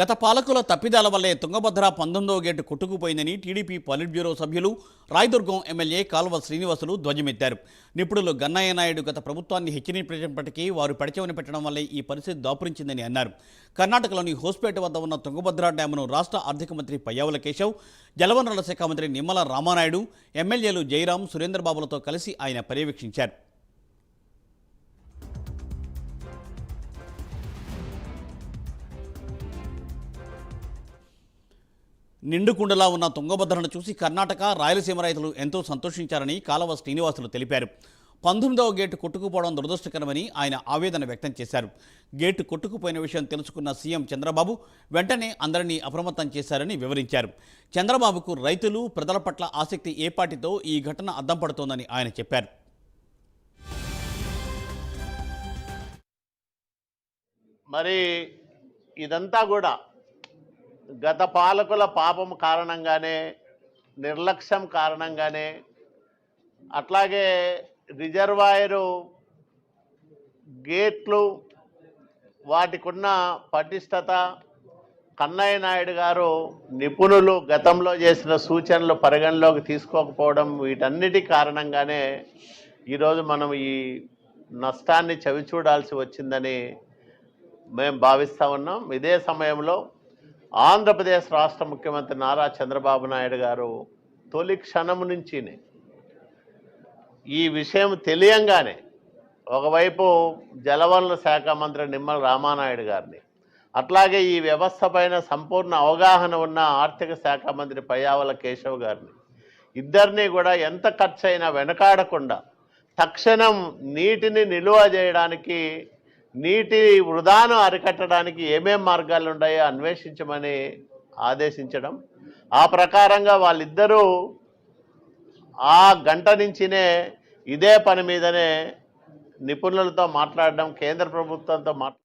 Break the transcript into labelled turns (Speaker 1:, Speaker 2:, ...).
Speaker 1: గత పాలకుల తప్పిదాల వల్లే తుంగభద్ర పంతొమ్మిదవ గేటు కొట్టుకుపోయిందని టీడీపీ పాలిట్ బ్యూరో సభ్యులు రాయదుర్గం ఎమ్మెల్యే కాల్వ శ్రీనివాసులు ధ్వజమెత్తారు. నిపుణులు గన్నయ్య నాయుడు గత ప్రభుత్వాన్ని హెచ్చరించినప్పటికీ వారు పడిచెవని పెట్టడం వల్లే ఈ పరిస్థితి దాపురించిందని అన్నారు. కర్ణాటకలోని హోస్పేట వద్ద ఉన్న తుంగభద్ర డ్యామును రాష్ట్ర ఆర్థిక మంత్రి పయ్యావుల కేశవ్ జలవనరుల శాఖ మంత్రి నిమ్మల రామానాయుడు ఎమ్మెల్యేలు జయరాం సురేంద్రబాబులతో కలిసి ఆయన పర్యవేక్షించారు. నిండుకుండలా ఉన్న తుంగభద్రను చూసి కర్ణాటక రాయలసీమ రైతులు ఎంతో సంతోషించారని కాలవ శ్రీనివాసులు తెలిపారు. పంతొమ్మిదవ గేటు కొట్టుకుపోవడం దురదృష్టకరమని ఆయన ఆవేదన వ్యక్తం చేశారు. గేటు కొట్టుకుపోయిన విషయం తెలుసుకున్న సీఎం చంద్రబాబు వెంటనే అందరినీ అప్రమత్తం చేశారని వివరించారు. చంద్రబాబుకు రైతులు ప్రజల పట్ల ఆసక్తి ఏపాటితో ఈ ఘటన అద్దం పడుతోందని ఆయన చెప్పారు.
Speaker 2: మరి ఇదంతా కూడా గత పాలకుల పాపం కారణంగానే నిర్లక్ష్యం కారణంగానే అట్లాగే రిజర్వాయరు గేట్లు వాటికున్న పటిష్టత కన్నయ్య నాయుడు గారు నిపుణులు గతంలో చేసిన సూచనలు పరిగణలోకి తీసుకోకపోవడం వీటన్నిటి కారణంగానే ఈరోజు మనం ఈ నష్టాన్ని చవిచూడాల్సి వచ్చిందని మేము భావిస్తూ ఉన్నాం. ఇదే సమయంలో ఆంధ్రప్రదేశ్ రాష్ట్ర ముఖ్యమంత్రి నారా చంద్రబాబు నాయుడు గారు తొలి క్షణం నుంచినే ఈ విషయం తెలియంగానే ఒకవైపు జలవనరుల శాఖ మంత్రి నిమ్మల రామానాయుడు గారిని అట్లాగే ఈ వ్యవస్థ పైన సంపూర్ణ అవగాహన ఉన్న ఆర్థిక శాఖ మంత్రి పయ్యావల కేశవ్ గారిని ఇద్దరిని కూడా ఎంత ఖర్చు అయినా వెనకాడకుండా తక్షణం నీటిని నిలువ చేయడానికి నీటి వృధాను అరికట్టడానికి ఏమేం మార్గాలు ఉన్నాయో అన్వేషించమని ఆదేశించడం. ఆ ప్రకారంగా వాళ్ళిద్దరూ ఆ గంట నుంచినే ఇదే పని మీదనే నిపుణులతో మాట్లాడడం కేంద్ర ప్రభుత్వంతో మాట్లా